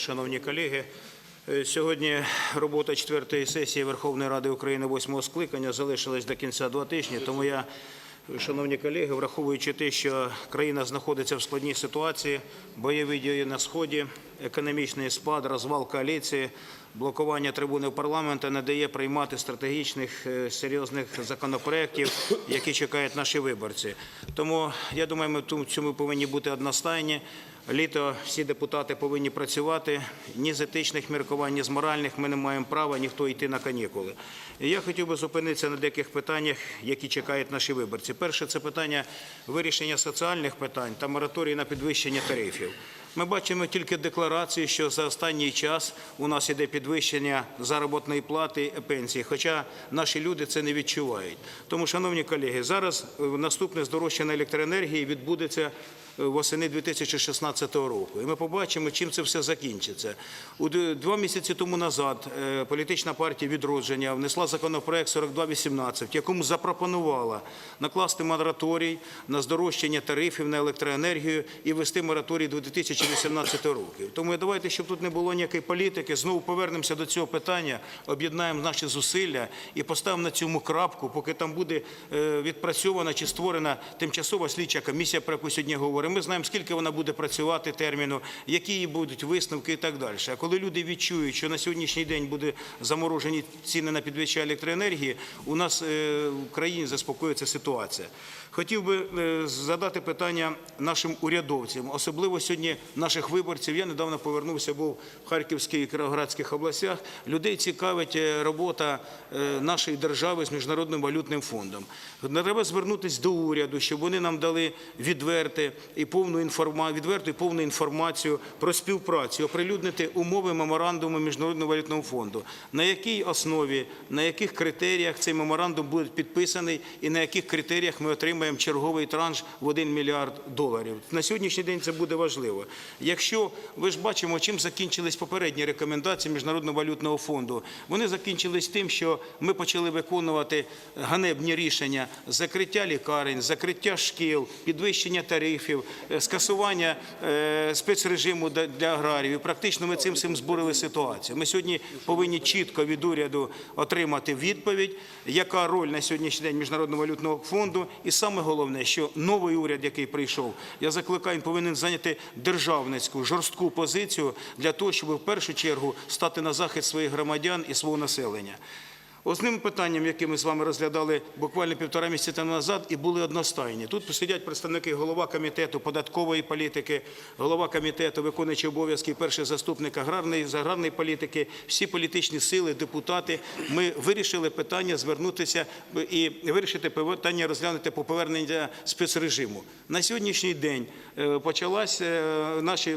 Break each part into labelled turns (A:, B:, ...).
A: Шановні колеги, е, сьогодні робота четвертої сесії Верховної Ради України восьмого скликання залишилась до кінця два тижні. Тому я, шановні колеги, враховуючи те, що країна знаходиться в складній ситуації, бойові дії на сході, економічний спад, розвал коаліції, блокування трибуни парламенту не дає приймати стратегічних е, серйозних законопроєктів, які чекають наші виборці. Тому я думаю, ми цьому повинні бути одностайні. Літо всі депутати повинні працювати. Ні з етичних міркувань, ні з моральних ми не маємо права ніхто йти на канікули. Я хотів би зупинитися на деяких питаннях, які чекають наші виборці. Перше це питання вирішення соціальних питань та мораторій на підвищення тарифів. Ми бачимо тільки декларації, що за останній час у нас іде підвищення заробітної плати пенсії, хоча наші люди це не відчувають. Тому, шановні колеги, зараз е, наступне здорожчання електроенергії відбудеться восени 2016 року. І ми побачимо, чим це все закінчиться. У два місяці тому назад е, політична партія відродження внесла законопроект 4218, в якому запропонувала накласти мораторій на здорожчання тарифів на електроенергію і ввести мораторій до 2018 року. Тому давайте, щоб тут не було ніякої політики, знову повернемося до цього питання, об'єднаємо наші зусилля і поставимо на цьому крапку, поки там буде е, відпрацьована чи створена тимчасова слідча комісія, про яку сьогодні говоримо. Ми знаємо, скільки вона буде працювати терміну, які її будуть висновки і так далі. А коли люди відчують, що на сьогоднішній день буде заморожені ціни на підвищення електроенергії, у нас е, в країні заспокоїться ситуація. Хотів би е, задати питання нашим урядовцям, особливо сьогодні наших виборців. Я недавно повернувся, був в Харківській і Кіровоградських областях. Людей цікавить е, робота нашої держави з Міжнародним валютним фондом. Треба звернутися до уряду, щоб вони нам дали відверте і повну інформа... відверту і повну інформацію про співпрацю, оприлюднити умови меморандуму Міжнародного валютного фонду. На якій основі, на яких критеріях цей меморандум буде підписаний і на яких критеріях ми отримаємо черговий транш в 1 мільярд доларів. На сьогоднішній день це буде важливо. Якщо ви ж бачимо, чим закінчились попередні рекомендації Міжнародного валютного фонду, вони закінчились тим, що ми почали виконувати ганебні рішення закриття лікарень, закриття шкіл, підвищення тарифів, скасування е, спецрежиму для- аграріїв. Практично ми цим всім збурили ситуацію. Ми сьогодні повинні чітко від уряду отримати відповідь, яка роль на сьогоднішній день Міжнародного валютного фонду. І саме головне, що новий уряд, який прийшов, я закликаю, повинен зайняти державницьку жорстку позицію для того, щоб в першу чергу стати на захист своїх громадян і свого населення. Основним питанням, яке ми з вами розглядали буквально півтора місяця назад, і були одностайні. Тут сидять представники голова комітету податкової політики, голова комітету, виконуючий обов'язки, перший заступник аграрної, з аграрної політики, всі політичні сили, депутати. Ми вирішили питання звернутися і вирішити питання розглянути по повернення спецрежиму. На сьогоднішній день е, почалась е, наші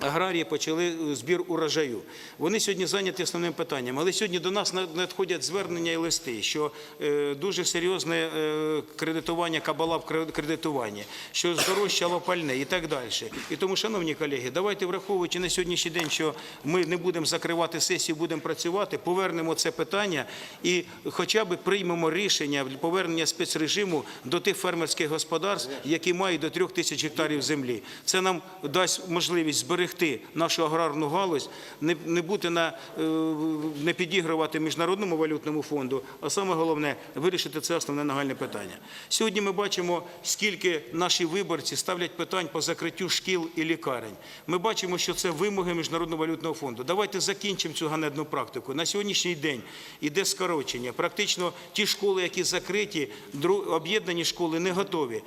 A: Аграрії почали збір урожаю. Вони сьогодні зайняті основним питанням. Але сьогодні до нас надходять звернення і листи, що е, дуже серйозне е, кредитування, кабала в кре- кредитуванні, що здорожчало пальне і так далі. І тому, шановні колеги, давайте враховуючи на сьогоднішній день, що ми не будемо закривати сесію, будемо працювати, повернемо це питання і хоча б приймемо рішення повернення спецрежиму до тих фермерських господарств, які мають до трьох тисяч гектарів землі. Це нам дасть можливість зберегти нашу аграрну галузь, не, не бути на е, не підігрувати міжнародному валютному фонду, а саме головне вирішити це основне нагальне питання. Сьогодні ми бачимо, скільки наші виборці ставлять питань по закриттю шкіл і лікарень. Ми бачимо, що це вимоги міжнародного валютного фонду. Давайте закінчимо цю ганебну практику. На сьогоднішній день іде скорочення. Практично ті школи, які закриті, об'єднані школи не готові.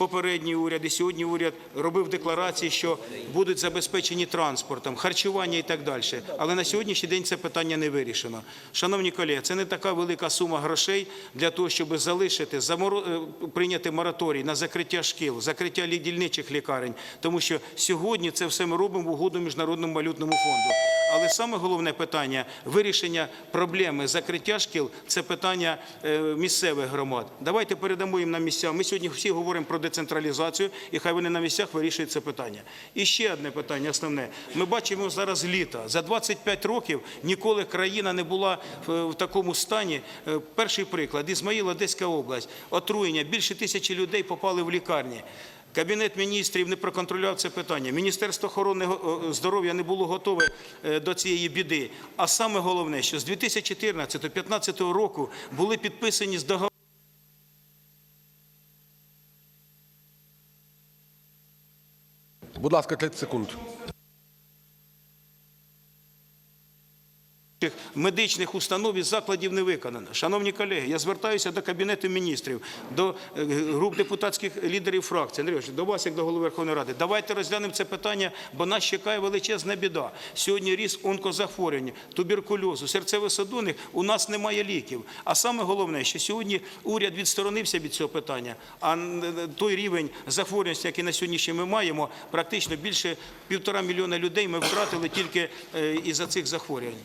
A: Попередній уряд і сьогодні уряд робив декларації, що будуть забезпечені транспортом, харчування і так далі. Але на сьогоднішній день це питання не вирішено. Шановні колеги, це не така велика сума грошей для того, щоб залишити, е, прийняти мораторій на закриття шкіл, закриття дільничих лікарень, тому що сьогодні це все ми робимо в угоду Міжнародному валютному фонду. Але саме головне питання вирішення проблеми закриття шкіл це питання е, місцевих громад. Давайте передамо їм на місця. Ми сьогодні всі говоримо про децентралізацію, і хай вони на місцях вирішують це питання. І ще одне питання основне. Ми бачимо зараз літо. За 25 років ніколи країна не була в, в такому стані. Е, Перший приклад Ізмаїл, Одеська область, отруєння. Більше тисячі людей попали в лікарні. Кабінет міністрів не проконтролював це питання. Міністерство охорони здоров'я не було готове е, до цієї біди. А саме головне, що з 2014-2015 року були підписані з договору.
B: Будь ласка, 30 секунд.
A: Медичних установ і закладів не виконано. Шановні колеги, я звертаюся до Кабінету міністрів, до е, груп депутатських лідерів фракцій. Андрій Іванович, до вас, як до голови Верховної Ради. Давайте розглянемо це питання, бо нас чекає величезна біда. Сьогодні ріст онкозахворювань, туберкульозу, серцево-судинних, у нас немає ліків. А саме головне, що сьогодні уряд відсторонився від цього питання, а той рівень захворюваності, який на сьогоднішній ми маємо, практично більше півтора мільйона людей ми втратили тільки е, із-за цих захворювань.